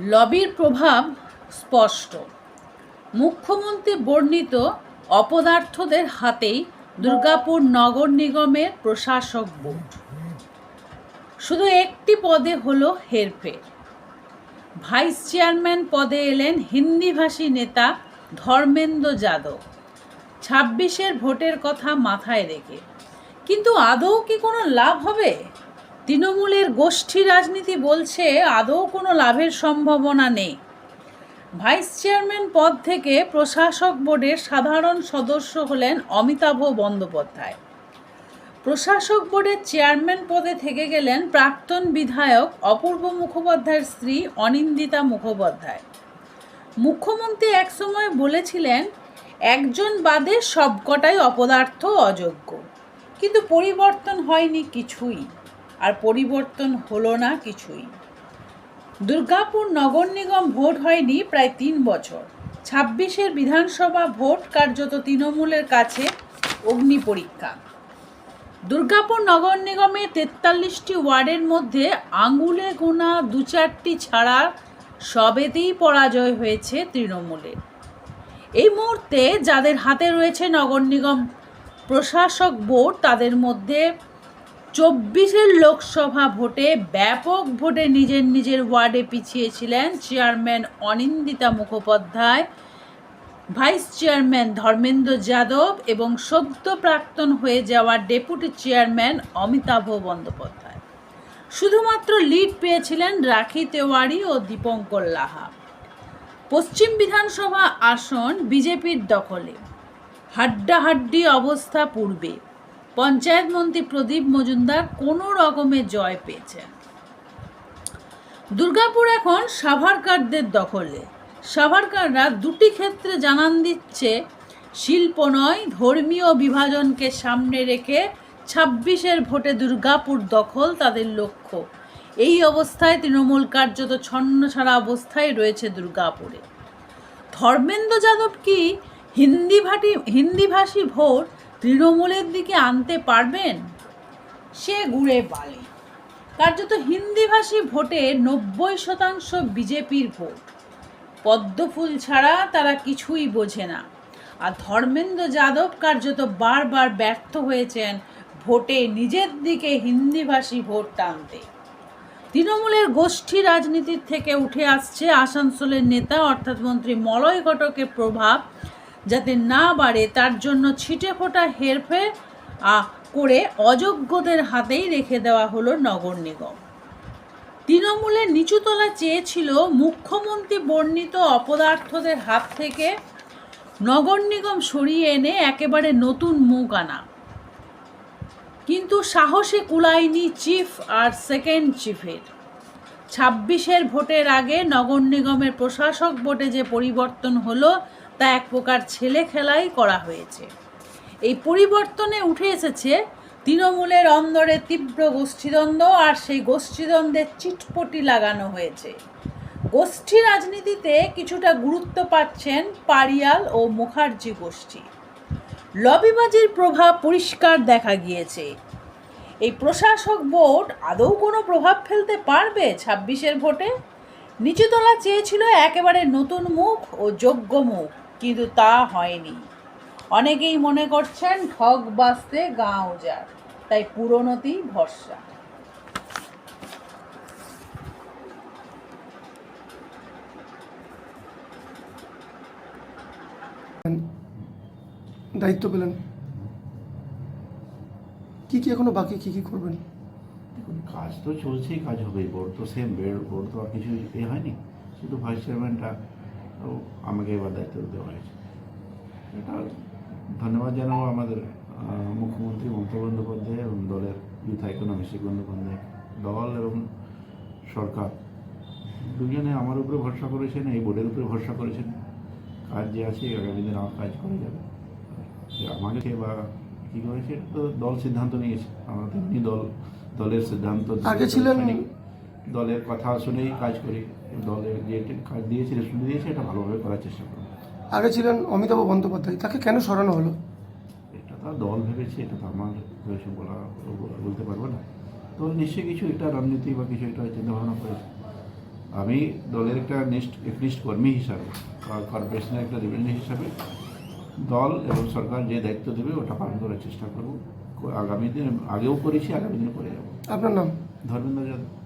লবির প্রভাব স্পষ্ট। মুখ্যমন্ত্রী বর্ণিত অপদার্থদের হাতেই দুর্গাপুর নগর নিগমের প্রশাসক বোর্ড। শুধু একটি পদে হলো হেরফের। ভাইস চেয়ারম্যান পদে এলেন হিন্দিভাষী নেতা ধর্মেন্দ্র যাদব। ছাব্বিশের ভোটের কথা মাথায় রেখে। কিন্তু আদৌ কি কোনো লাভ হবে? তৃণমূলের গোষ্ঠী রাজনীতি বলছে আদৌ কোনো লাভের সম্ভাবনা নেই। ভাইস চেয়ারম্যান পদ থেকে প্রশাসক বোর্ডের সাধারণ সদস্য হলেন অমিতাভ বন্দ্যোপাধ্যায়। প্রশাসক বোর্ডের চেয়ারম্যান পদে থেকে গেলেন প্রাক্তন বিধায়ক অপূর্ব মুখোপাধ্যায়ের স্ত্রী অনিন্দিতা মুখোপাধ্যায়। মুখ্যমন্ত্রী একসময় বলেছিলেন, একজন বাদে সবকটাই অপদার্থ অযোগ্য। কিন্তু পরিবর্তন হয়নি কিছুই। আর পরিবর্তন হলো না কিছুই। দুর্গাপুর নগর নিগম ভোট হয়নি প্রায় তিন বছর। ছাব্বিশের বিধানসভা ভোট কার্যত তৃণমূলের কাছে অগ্নি পরীক্ষা। দুর্গাপুর নগর নিগমে তেতাল্লিশটি ওয়ার্ডের মধ্যে আঙুলে গোনা দু চারটি ছাড়া সবেতেই পরাজয় হয়েছে তৃণমূলের। এই মুহূর্তে যাদের হাতে রয়েছে নগর নিগম প্রশাসক বোর্ড, তাদের মধ্যে চব্বিশের লোকসভা ভোটে ব্যাপক ভোটে নিজের নিজের ওয়ার্ডে পিছিয়েছিলেন chairman Anindita Mukhopadhyay, vice chairman Dharmendra Yadav এবং সদ্য প্রাক্তন হয়ে যাওয়া ডেপুটি চেয়ারম্যান অমিতাভ বন্দ্যোপাধ্যায়। শুধুমাত্র লিড পেয়েছিলেন রাখি তেওয়ারি ও দীপঙ্কর লাহা। পশ্চিম বিধানসভা আসন বিজেপির দখলে। হাড্ডাহাড্ডি অবস্থা পূর্বে। পঞ্চায়েত মন্ত্রী প্রদীপ মজুমদার কোনো রকমে জয় পেয়েছেন দুর্গাপুর এখন সাভারকারদের দখলে। সাভারকাররা দুটি ক্ষেত্রে জানান দিচ্ছে, শিল্প নয়, ধর্মীয় বিভাজনকে সামনে রেখে ছাব্বিশের ভোটে দুর্গাপুর দখল তাদের লক্ষ্য। এই অবস্থায় তৃণমূল কার্যত ছন্ন ছাড়া অবস্থায় রয়েছে দুর্গাপুরে। ধর্মেন্দ্র যাদব কি হিন্দি ভাটি হিন্দিভাষী ভোট তৃণমূলের দিকে আনতে পারবেন? সে ঘুরে বালি। কার্যত হিন্দিভাষী ভোটে নব্বই শতাংশ বিজেপির ভোট। পদ্মফুল ছাড়া তারা কিছুই বোঝে না। আর ধর্মেন্দ্র যাদব কার্যত বারবার ব্যর্থ হয়েছেন ভোটে নিজের দিকে হিন্দিভাষী ভোট টানতে। তৃণমূলের গোষ্ঠী রাজনীতির থেকে উঠে আসছে আসানসোলের নেতা, অর্থাৎ মন্ত্রী মলয় ঘটকের প্রভাব। যাতে না বাড়ে, তার জন্য ছিটে ফোটা হেরফের করে অযোগ্যদের হাতেই রেখে দেওয়া হলো নগর নিগম। তৃণমূলের নিচুতলা চেয়েছিল মুখ্যমন্ত্রী বর্ণিত অপদার্থদের হাত থেকে নগর নিগম সরিয়ে এনে একেবারে নতুন মুখ আনা। কিন্তু সাহসে কুলায়নি চিফ আর সেকেন্ড চিফের। ছাব্বিশের ভোটের আগে নগর নিগমের প্রশাসক ভোটে যে পরিবর্তন হলো তা এক প্রকার ছেলে খেলাই করা হয়েছে। এই পরিবর্তনে উঠে এসেছে তৃণমূলের অন্দরে তীব্র গোষ্ঠীদ্বন্দ্ব আর সেই গোষ্ঠীদ্বন্দ্বের চিটপটি লাগানো হয়েছে। গোষ্ঠী রাজনীতিতে কিছুটা গুরুত্ব পাচ্ছেন পারিয়াল ও মুখার্জি গোষ্ঠী। লবিবাজির প্রভাব পরিষ্কার দেখা গিয়েছে। এই প্রশাসক বোর্ড আদৌ কোনো প্রভাব ফেলতে পারবে ছাব্বিশের ভোটে? নিচুতলা চেয়েছিল একেবারে নতুন মুখ ও যোগ্য মুখ। কিন্তু তা হয়নি। অনেকেই মনে করছেন ঠগ বাঁচতে গা উজাড় তাই পুরনোতেই ভরসা। দায়িত্ব পেলেন। কি কি এখনও বাকি কি কি করবেন? দেখুন কাজ তো চলছেই কাজ হবেই বোর্ড তো সেম বেড বোর্ড তো আর কিছু এ হয়নি। শুধু ভাইস চেয়ারম্যানটা তো আমাকে এবার দায়িত্ব দেওয়া হয়েছে। এটা ধন্যবাদ জানাব আমাদের মুখ্যমন্ত্রী মমতা বন্দ্যোপাধ্যায় এবং দলের ইউথ আইকন অভিষেক বন্দ্যোপাধ্যায় দল এবং সরকার। দুজনে আমার উপরে ভরসা করেছেন এই বোর্ডের উপরে ভরসা করেছেন। কাজ যে আছে আগামী দিন আমার কাজ করে যাবে। যে আমাকে বা কী করেছে এটা তো দল সিদ্ধান্ত নিয়েছে। আমরা এমনি দল দলের সিদ্ধান্ত। আগে ছিলেন-। দলের কথা শুনেই কাজ করি দলের যে কাজ দিয়েছে শুনে দিয়েছে এটা ভালোভাবে করার চেষ্টা করব। আগে ছিলেন অমিতাভ বন্দ্যোপাধ্যায় তাকে কেন সরানো হলো? এটা তো দল ভেবেছে এটা তো আমার বলা বলতে পারব না। দল নিশ্চয়ই কিছু এটা রাজনীতি বা কিছু এটা চিন্তা ভাবনা করেছে আমি দলের একটা নিষ্ঠ একনিষ্ঠ কর্মী হিসাবে কর্পোরেশনের একটা রিপ্রেজেন্টেটিভ হিসাবে দল এবং সরকার যে দায়িত্ব দেবে ওটা পালন করার চেষ্টা করব। আগামী দিন আগেও করেছি আগামী দিনে করে যাব। আপনার নাম? ধর্মেন্দ্র যাদব।